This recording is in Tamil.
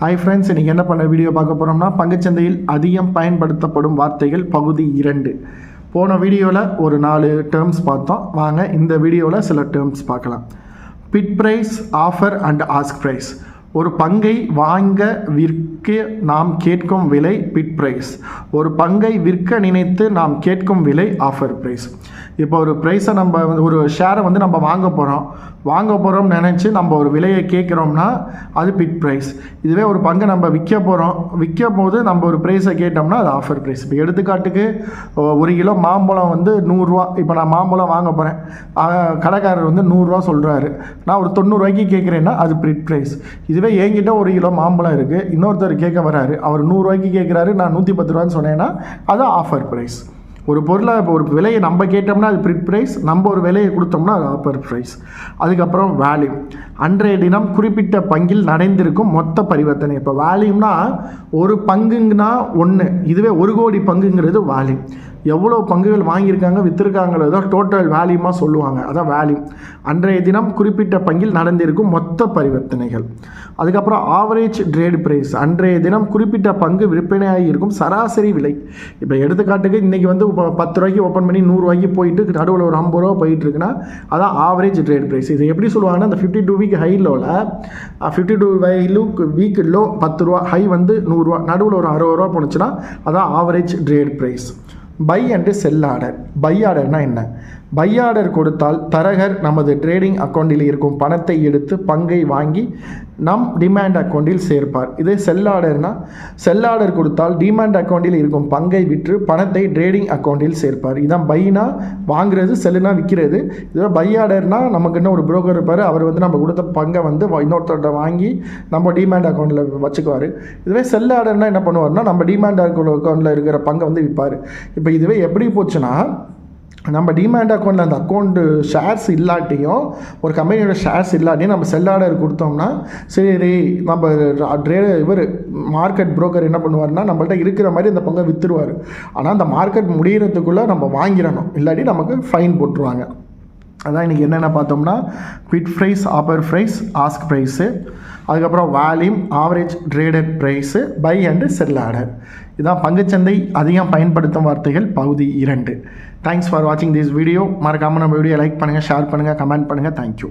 ஹாய் ஃப்ரெண்ட்ஸ் இன்றைக்கி என்ன பண்ண வீடியோ பார்க்க போகிறோம்னா பங்குச்சந்தையில் அதிகம் பயன்படுத்தப்படும் வார்த்தைகள் பகுதி இரண்டு. போன வீடியோவில் ஒரு நாலு டேர்ம்ஸ் பார்த்தோம். வாங்க இந்த வீடியோவில் சில டேர்ம்ஸ் பார்க்கலாம். Bid price offer and ask price ஒரு பங்கை வாங்க விற்க நாம் கேட்கும் விலை பிட் ப்ரைஸ் ஒரு பங்கை விற்க நினைத்து நாம் கேட்கும் விலை ஆஃபர் ப்ரைஸ் இப்போ ஒரு ப்ரைஸை நம்ம வந்து- ஒரு ஷேரை வந்து நம்ம வாங்க போகிறோம் வாங்க போகிறோம்னு நினச்சி நம்ம ஒரு விலையை கேட்குறோம்னா அது பிட் ப்ரைஸ் இதுவே ஒரு பங்கை நம்ம விற்க போகிறோம் விற்கும் போது நம்ம ஒரு ப்ரைஸை கேட்டோம்னா அது ஆஃபர் ப்ரைஸ் இப்போ எடுத்துக்காட்டுக்கு ஒரு கிலோ மாம்பழம் வந்து நூறுரூவா இப்போ நான் மாம்பழம் வாங்க போகிறேன் கடைக்காரர் வந்து நூறுரூவா சொல்கிறாரு நான் ஒரு தொண்ணூறுரூவாய்க்கு கேட்குறேன்னா அது பிட் ப்ரைஸ் இதுவே என்கிட்ட ஒரு கிலோ மாம்பழம் இருக்குது இன்னொருத்தர் கேட்க வராரு. அவர் நூறுரூவாய்க்கு கேட்குறாரு. நான் நூற்றி பத்து ரூபான்னு சொன்னேன்னா அது ஆஃபர் ப்ரைஸ் ஒரு பொருளை இப்போ ஒரு விலையை நம்ம கேட்டோம்னா அது ப்ரிட் ப்ரைஸ் நம்ம ஒரு விலையை கொடுத்தோம்னா அது ஆஃபர் ப்ரைஸ் அதுக்கப்புறம் வேல்யூ அன்றைய தினம் குறிப்பிட்ட பங்கில் நடந்திருக்கும் மொத்த பரிவர்த்தனை. இப்போ வேல்யூம்னா ஒரு பங்குங்கன்னா ஒன்று இதுவே ஒரு கோடி பங்குங்கிறது வேல்யூ எவ்வளோ பங்குகள் வாங்கியிருக்காங்க விற்றுருக்காங்களோ தான் டோட்டல் வேல்யூமாக சொல்லுவாங்க. அதான் வேல்யூ அன்றைய தினம் குறிப்பிட்ட பங்கில் நடந்திருக்கும் மொத்த பரிவர்த்தனைகள். அதுக்கப்புறம் ஆவரேஜ் ட்ரேட் ப்ரைஸ் அன்றைய தினம் குறிப்பிட்ட பங்கு விற்பனையாகி இருக்கும் சராசரி விலை. இப்போ எடுத்துக்காட்டுக்கு இன்றைக்கி வந்து இப்போ பத்து ரூபாய்க்கு ஓப்பன் பண்ணி நூறுரூவாய்க்கு போயிட்டு நடுவில் ஒரு ஐம்பது ரூபா போயிட்டு இருக்குன்னா அதான் ஆவரேஜ் ட்ரேட் ப்ரைஸ் இது எப்படி சொல்லுவாங்கன்னா அந்த fifty two week high லோவில் fifty two look week low பத்து ரூபா ஹை வந்து நூறுரூவா நடுவில் ஒரு அறுபது ரூபா போணுச்சுன்னா அதான் average trade price buy and sell order buy ஆர்டர்னால் என்ன? பை ஆர்டர் கொடுத்தால் தரகர் நமது ட்ரேடிங் அக்கௌண்ட்டில் இருக்கும் பணத்தை எடுத்து பங்கை வாங்கி நம் டிமாண்ட் அக்கௌண்ட்டில் சேர்ப்பார். இதே செல் ஆர்டர்னால் செல் ஆர்டர் கொடுத்தால் டிமாண்ட் அக்கௌண்ட்டில் இருக்கும் பங்கை விற்று பணத்தை ட்ரேடிங் அக்கௌண்ட்டில் சேர்ப்பார். இதான் பைனா வாங்குறது செல்லுனா விற்கிறது இதுவே பை ஆர்டர்னால் நமக்கு இன்னும் ஒரு புரோக்கர் இருப்பார். அவர் வந்து நம்ம கொடுத்த பங்கை வந்து இன்னொருத்தர்கிட்ட வாங்கி நம்ம டிமாண்ட் அக்கௌண்ட்டில் வச்சுக்குவார். இதுவே செல் ஆர்டர்னால் என்ன பண்ணுவார்னா நம்ம டிமாண்ட் அக்கௌண்ட்டில் இருக்கிற பங்கை வந்து விற்பார். இப்போ இதுவே எப்படி போச்சுன்னா நம்ம டிமேண்ட் அக்கௌண்ட்டில் அந்த அக்கௌண்ட்டு ஷேர்ஸ் இல்லாட்டியும் ஒரு கம்பெனியோட ஷேர்ஸ் இல்லாட்டியும் நம்ம செல் ஆர்டர் கொடுத்தோம்னா சரி நம்ம ட்ரே இவர் மார்க்கெட் புரோக்கர் என்ன பண்ணுவார்னா நம்மள்ட்ட இருக்கிற மாதிரி அந்த பங்கை விற்றுருவார் ஆனால் அந்த மார்க்கெட் முடிகிறதுக்குள்ளே நம்ம வாங்கிடணும். இல்லாட்டி நமக்கு ஃபைன் போட்டுருவாங்க. அதான் இன்றைக்கி என்னென்ன பார்த்தோம்னா bid price offer price ask price அதுக்கப்புறம் volume average traded price buy and sell order இதான் பங்குச்சந்தை அதிகம் பயன்படுத்தும் வார்த்தைகள் பகுதி இரண்டு. தேங்க்ஸ் ஃபார் வாட்சிங் திஸ் வீடியோ மறக்காமல் நம்ம வீடியோ லைக் பண்ணுங்கள் ஷேர் பண்ணுங்கள் கமெண்ட் பண்ணுங்கள் தேங்க்யூ